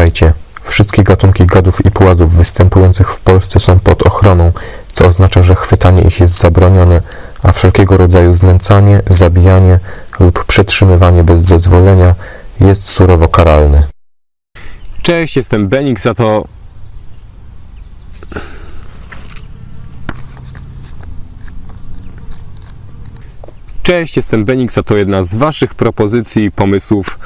Pamiętajcie, wszystkie gatunki gadów i płazów występujących w Polsce są pod ochroną, co oznacza, że chwytanie ich jest zabronione, a wszelkiego rodzaju znęcanie, zabijanie lub przetrzymywanie bez zezwolenia jest surowo karalne. Cześć, jestem Benik, za to... Cześć, jestem Benik, za to jedna z Waszych propozycji i pomysłów,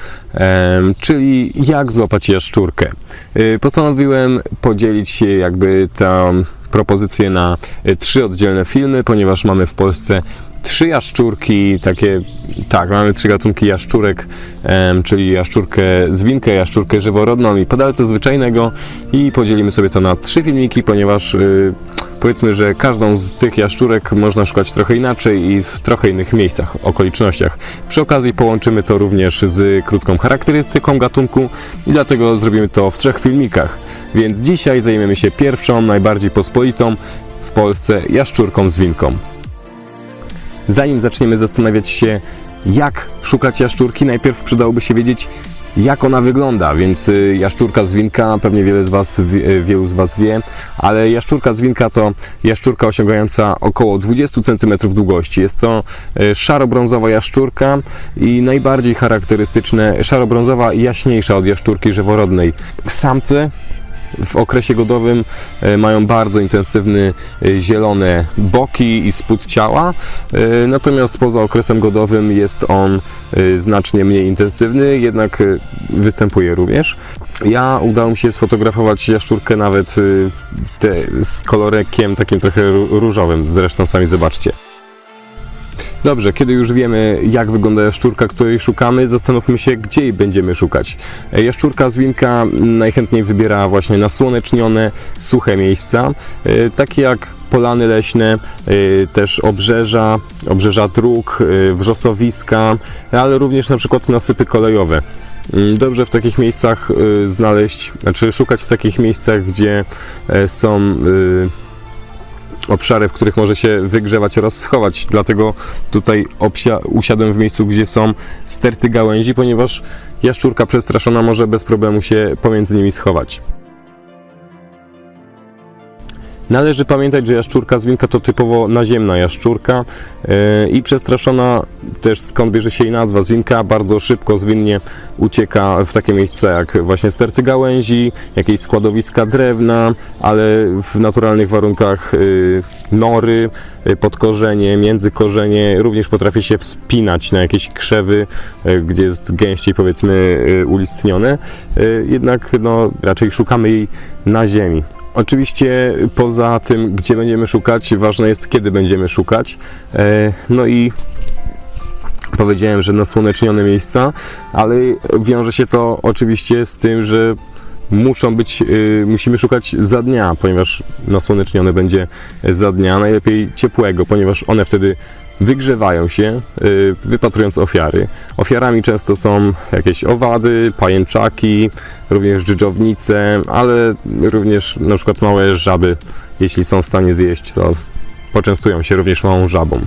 czyli jak złapać jaszczurkę. Y, postanowiłem podzielić się jakby tę propozycję na y, trzy oddzielne filmy, ponieważ mamy w Polsce trzy jaszczurki, takie, tak, mamy trzy gatunki jaszczurek, czyli jaszczurkę zwinkę, jaszczurkę żyworodną i padalca zwyczajnego i podzielimy sobie to na trzy filmiki, ponieważ y, powiedzmy, że każdą z tych jaszczurek można szukać trochę inaczej i w trochę innych miejscach, okolicznościach. Przy okazji połączymy to również z krótką charakterystyką gatunku i dlatego zrobimy to w trzech filmikach. Więc dzisiaj zajmiemy się pierwszą, najbardziej pospolitą w Polsce jaszczurką zwinką. Zanim zaczniemy zastanawiać się, jak szukać jaszczurki, najpierw przydałoby się wiedzieć, jak ona wygląda, więc y, jaszczurka zwinka, pewnie wiele z was, y, wielu z Was wie, ale jaszczurka zwinka to jaszczurka osiągająca około 20 cm długości. Jest to y, szaro-brązowa jaszczurka i najbardziej charakterystyczne, szaro-brązowa i jaśniejsza od jaszczurki żyworodnej. W samce w okresie godowym e, mają bardzo intensywny e, zielone boki i spód ciała, e, natomiast poza okresem godowym jest on znacznie mniej intensywny, jednak występuje również. Ja udało mi się sfotografować jaszczurkę nawet z kolorekiem takim trochę ró- różowym, zresztą sami zobaczcie. Dobrze, kiedy już wiemy, jak wygląda jaszczurka, której szukamy, zastanówmy się, gdzie jej będziemy szukać. E, Jaszczurka zwinka najchętniej wybiera właśnie nasłonecznione, suche miejsca, e, takie jak polany leśne, e, też obrzeża, obrzeża dróg, wrzosowiska, ale również na przykład nasypy kolejowe. Mm, Dobrze w takich miejscach znaleźć, znaczy szukać w takich miejscach, gdzie są obszary, w których może się wygrzewać oraz schować. Dlatego tutaj usiadłem w miejscu, gdzie są sterty gałęzi, ponieważ jaszczurka przestraszona może bez problemu się pomiędzy nimi schować. Należy pamiętać, że jaszczurka zwinka to typowo naziemna jaszczurka yy, i przestraszona też skąd bierze się jej nazwa. Zwinka, bardzo szybko zwinnie ucieka w takie miejsca jak właśnie sterty gałęzi, jakieś składowiska drewna, ale w naturalnych warunkach yy, nory, yy, podkorzenie, międzykorzenie, również potrafi się wspinać na jakieś krzewy, gdzie jest gęściej powiedzmy ulistnione, jednak no, raczej szukamy jej na ziemi. Oczywiście poza tym, gdzie będziemy szukać, ważne jest kiedy będziemy szukać. E, No i powiedziałem, że nasłonecznione miejsca, ale wiąże się to oczywiście z tym, że muszą być, y, musimy szukać za dnia, ponieważ nasłonecznione będzie za dnia, najlepiej ciepłego, ponieważ one wtedy wygrzewają się, y, wypatrując ofiary. Ofiarami często są jakieś owady, pajęczaki, również dżdżownice, ale również na przykład małe żaby, jeśli są w stanie zjeść, to poczęstują się również małą żabą.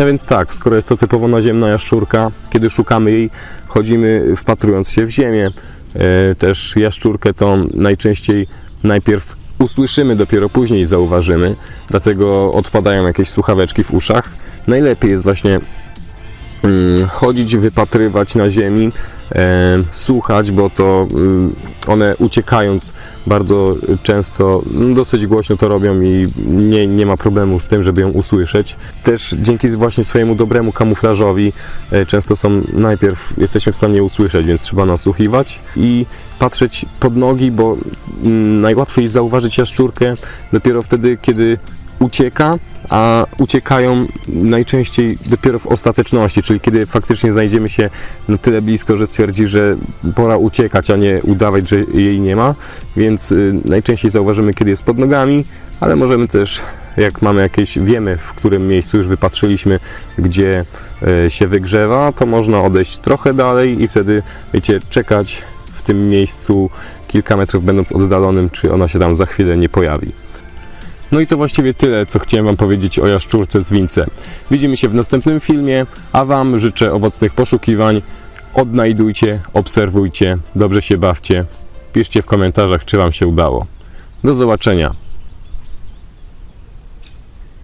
No więc tak, skoro jest to typowo naziemna jaszczurka, kiedy szukamy jej, chodzimy wpatrując się w ziemię. E, Też jaszczurkę tą najczęściej najpierw usłyszymy, dopiero później zauważymy, dlatego odpadają jakieś słuchaweczki w uszach. Najlepiej jest właśnie mm, chodzić, wypatrywać na ziemi, słuchać, bo to mm, one uciekając bardzo często mm, dosyć głośno to robią i nie, nie ma problemu z tym, żeby ją usłyszeć. Też dzięki właśnie swojemu dobremu kamuflażowi e, często są najpierw jesteśmy w stanie usłyszeć, więc trzeba nasłuchiwać i patrzeć pod nogi, bo mm, najłatwiej zauważyć jaszczurkę dopiero wtedy, kiedy ucieka, a uciekają najczęściej dopiero w ostateczności, czyli kiedy faktycznie znajdziemy się na tyle blisko, że stwierdzi, że pora uciekać, a nie udawać, że jej nie ma, więc y, najczęściej zauważymy, kiedy jest pod nogami, ale możemy też, jak mamy jakieś, wiemy w którym miejscu już wypatrzyliśmy, gdzie y, się wygrzewa, to można odejść trochę dalej i wtedy, wiecie, czekać w tym miejscu kilka metrów będąc oddalonym, czy ona się tam za chwilę nie pojawi. No i to właściwie tyle, co chciałem Wam powiedzieć o jaszczurce zwince. Widzimy się w następnym filmie, a Wam życzę owocnych poszukiwań odnajdujcie, obserwujcie, dobrze się bawcie. Piszcie w komentarzach, czy Wam się udało. Do zobaczenia.